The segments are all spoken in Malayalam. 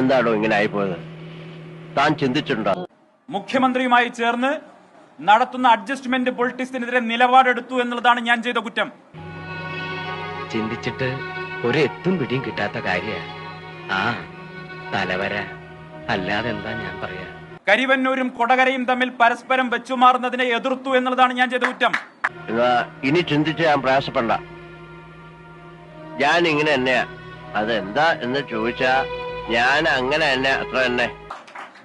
എന്താണോ ഇങ്ങനെ ആയിപ്പോയത്? താൻ ചിന്തിച്ചിട്ടുണ്ടോ? മുഖ്യമന്ത്രിയുമായി ചേർന്ന് നടത്തുന്ന അഡ്ജസ്റ്റ്മെന്റ് പൊളിറ്റിക്സിനെതിരെ നിലപാടെടുത്തു എന്നുള്ളതാണ് ഞാൻ ചെയ്ത കുറ്റം. ചിന്തിച്ചിട്ട് ഒരു എത്തും പിടിയും കിട്ടാത്ത കാര്യമാണ് ആ തലവര. അല്ലാതെ എന്താ ഞാൻ പറയാ? കരിവന്നൂരും കൊടകരയും തമ്മിൽ പരസ്പരം വെച്ചുമാറുന്നതിനെ എതിർത്തു എന്നുള്ളതാണ് ഞാൻ ചെയ്ത കുറ്റം. ഇനി ചിന്തിച്ച് ഞാൻ പ്രയാസപ്പെടണ്ട. ഞാൻ ഇങ്ങനെ തന്നെയാ. അതെന്താ എന്ന് ചോദിച്ചാ ഞാൻ അങ്ങനെ തന്നെ അത്ര തന്നെ.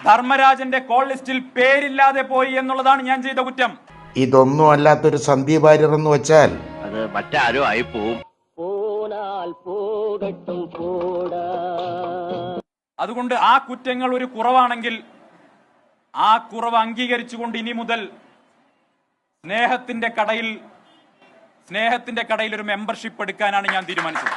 ധർമ്മരാജന്റെ കോൾ ലിസ്റ്റിൽ പേരില്ലാതെ പോയി എന്നുള്ളതാണ് ഞാൻ ചെയ്ത കുറ്റം. ഇതൊന്നും അല്ലാത്തൊരു സന്ദീപ് വാര്യർ എന്ന് വെച്ചാൽ അത് മറ്റാരും ആയി പോവും. അതുകൊണ്ട് ആ കുറ്റങ്ങൾ ഒരു കുറവാണെങ്കിൽ ആ കുറവ് അംഗീകരിച്ചുകൊണ്ട് ഇനി മുതൽ സ്നേഹത്തിന്റെ കടയിൽ സ്നേഹത്തിന്റെ കടയിൽ ഒരു മെമ്പർഷിപ്പ് എടുക്കാനാണ് ഞാൻ തീരുമാനിച്ചത്.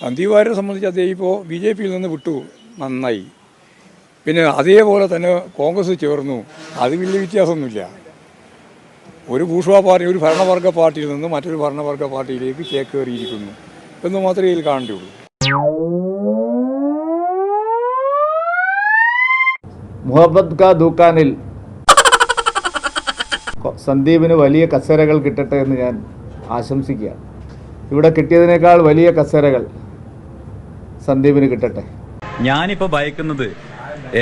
സന്ദീപ് വാര്യരെ സംബന്ധിച്ച് അദ്ദേഹം ഇപ്പോൾ ബി ജെ പിയിൽ നിന്ന് വിട്ടു. നന്നായി. പിന്നെ അതേപോലെ തന്നെ കോൺഗ്രസ് ചേർന്നു. അത് വലിയ വ്യത്യാസമൊന്നുമില്ല. ഒരു ഭൂഷ്വാ പാർട്ടി ഒരു ഭരണവർഗ പാർട്ടിയിൽ നിന്ന് മറ്റൊരു ഭരണവർഗ പാർട്ടിയിലേക്ക് ചേക്കേറിയിരിക്കുന്നു. എന്ന് മാത്രമേ ഇതിൽ കാണേണ്ടിയുള്ളൂ മുഹബത് ഖാ ദുക്കാനിൽ സന്ദീപിന് വലിയ കസേരകൾ കിട്ടട്ടെ എന്ന് ഞാൻ ആശംസിക്കുകയാണ്. ഇവിടെ കിട്ടിയതിനേക്കാൾ വലിയ കസേരകൾ സന്ദീപിന് കിട്ടട്ടെ. ഞാനിപ്പോൾ ഭയക്കുന്നത്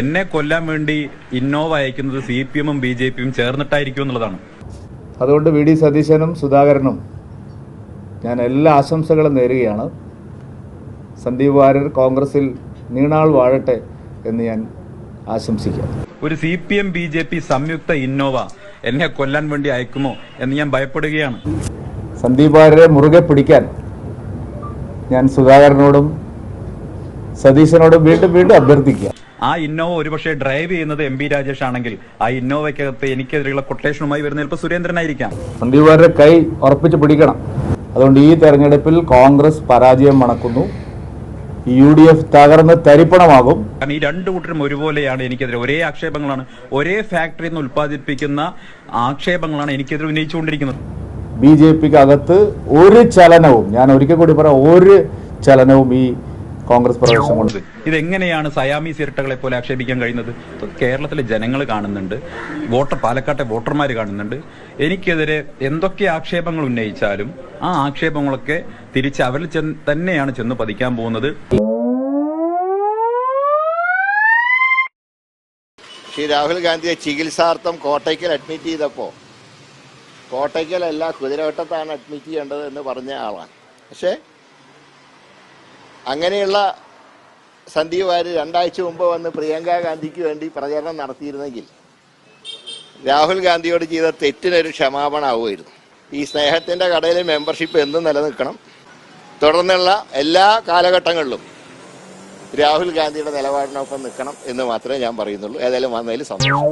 എന്നെ കൊല്ലാൻ വേണ്ടി ഇന്നോവ അയക്കുന്നത് സി പി എമ്മും ബി ജെ പിയും ചേർന്നിട്ടായിരിക്കും എന്നുള്ളതാണ്. അതുകൊണ്ട് വി ഡി സതീശനും സുധാകരനും ഞാൻ എല്ലാ ആശംസകളും നേരുകയാണ്. സന്ദീപ് വാര്യർ കോൺഗ്രസിൽ നീണാൾ വാഴട്ടെ എന്ന് ഞാൻ ആശംസിക്കാം ഒരു C P M B J P സംയുക്ത ഇന്നോവ എന്നെ കൊല്ലാൻ വേണ്ടി അയക്കുമോ എന്ന് ഞാൻ ഭയപ്പെടുകയാണ്. സന്ദീപ് വാര്യരെ മുറുകെ പിടിക്കാൻ ഞാൻ സുധാകരനോടും സതീശനോടും വീണ്ടും വീണ്ടും അഭ്യർത്ഥിക്കുക. ആ ഇന്നോവ ഒരുപക്ഷെ ഡ്രൈവ് ചെയ്യുന്നത് എം പി രാജേഷ് ആണെങ്കിൽ ആ ഇന്നോവയ്ക്കകത്ത് എനിക്കെതിരെയുള്ള കൊട്ടേഷനുമായി വരുന്ന ചിലപ്പോൾ സുരേന്ദ്രനായിരിക്കാം. സന്ദീപുകാരുടെ കൈ ഉറപ്പിച്ച് പിടിക്കണം. അതുകൊണ്ട് ഈ തെരഞ്ഞെടുപ്പിൽ കോൺഗ്രസ് പരാജയം മണക്കുന്നു. യു ഡി എഫ് തകർന്ന് തരിപ്പണമാകും. കാരണം ഈ രണ്ടു കൂട്ടരും ഒരുപോലെയാണ് എനിക്കെതിരെ. ഒരേ ആക്ഷേപങ്ങളാണ്. ഒരേ ഫാക്ടറിയിൽ നിന്ന് ഉൽപ്പാദിപ്പിക്കുന്ന ആക്ഷേപങ്ങളാണ് എനിക്കെതിരെ ഉന്നയിച്ചുകൊണ്ടിരിക്കുന്നത്. ബി ജെ പിക്ക് അകത്ത് ഒരു ചലനവും ഞാൻ ഒരിക്കൽ കൂടി പറയാം ഒരു ചലനവും ഈ കോൺഗ്രസ് പ്രവേശനം കൊണ്ട്. ഇതെങ്ങനെയാണ് സയാമി ഇരട്ടകളെ പോലെ ആക്ഷേപിക്കാൻ കഴിയുന്നത്? കേരളത്തിലെ ജനങ്ങൾ കാണുന്നുണ്ട് വോട്ടർ പാലക്കാട്ടെ വോട്ടർമാർ കാണുന്നുണ്ട്. എനിക്കെതിരെ എന്തൊക്കെ ആക്ഷേപങ്ങൾ ഉന്നയിച്ചാലും ആ ആക്ഷേപങ്ങളൊക്കെ തിരിച്ച് അവരിൽ തന്നെയാണ് ചെന്ന് പതിക്കാൻ പോകുന്നത്. ശ്രീ രാഹുൽ ഗാന്ധിയെ ചികിത്സാർത്ഥം കോട്ടയ്ക്കൽ അഡ്മിറ്റ് ചെയ്തപ്പോൾ കോട്ടയ്ക്കലല്ല കുതിരവട്ടത്താണ് അഡ്മിറ്റ് ചെയ്യേണ്ടത് എന്ന് പറഞ്ഞ ആളാണ്. പക്ഷേ അങ്ങനെയുള്ള സന്ദീപ് വാര്യർ രണ്ടാഴ്ച മുമ്പ് വന്ന് പ്രിയങ്ക ഗാന്ധിക്ക് വേണ്ടി പ്രചരണം നടത്തിയിരുന്നെങ്കിൽ രാഹുൽ ഗാന്ധിയോട് ചെയ്ത തെറ്റിനൊരു ക്ഷമാപണമാവുമായിരുന്നു. ഈ സ്നേഹത്തിന്റെ കടയിലെ മെമ്പർഷിപ്പ് എന്നും നിലനിൽക്കണം. തുടർന്നുള്ള എല്ലാ കാലഘട്ടങ്ങളിലും രാഹുൽ ഗാന്ധിയുടെ നിലപാടിനൊപ്പം നിൽക്കണം എന്ന് മാത്രമേ ഞാൻ പറയുന്നുള്ളൂ. ഏതായാലും വന്നതിൽ സന്തോഷം.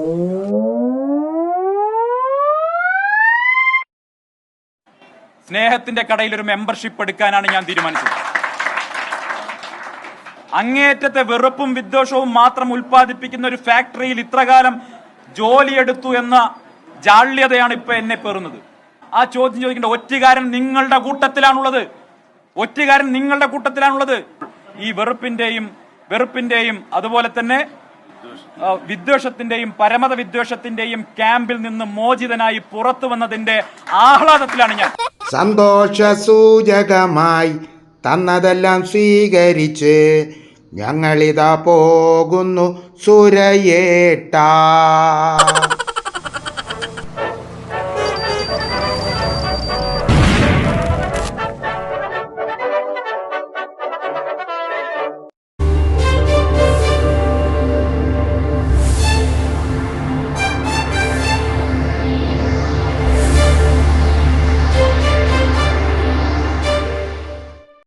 സ്നേഹത്തിന്റെ കടയിൽ ഒരു മെമ്പർഷിപ്പ് എടുക്കാനാണ് ഞാൻ തീരുമാനിച്ചത്. അങ്ങേയറ്റത്തെ വെറുപ്പും വിദ്വേഷവും മാത്രം ഉൽപ്പാദിപ്പിക്കുന്ന ഒരു ഫാക്ടറിയിൽ ഇത്രകാലം ജോലിയെടുത്തു എന്ന ജാള്യതയാണ് ഇപ്പൊ എന്നെ പേറുന്നത്. ആ ചോദ്യം ചോദിക്കേണ്ട ഒറ്റുകാരൻ നിങ്ങളുടെ കൂട്ടത്തിലാണുള്ളത്. ഒറ്റുകാരൻ നിങ്ങളുടെ കൂട്ടത്തിലാണുള്ളത്. ഈ വെറുപ്പിന്റെയും വെറുപ്പിന്റെയും അതുപോലെ തന്നെ വിദ്വേഷത്തിന്റെയും പരമത വിദ്വേഷത്തിന്റെയും ക്യാമ്പിൽ നിന്ന് മോചിതനായി പുറത്തു വന്നതിന്റെ ആഹ്ലാദത്തിലാണ് ഞാൻ. സന്തോഷ സൂചകമായി തന്നതെല്ലാം സ്വീകരിച്ച് ഞങ്ങളിതാ പോകുന്നു സുരയേട്ടാ.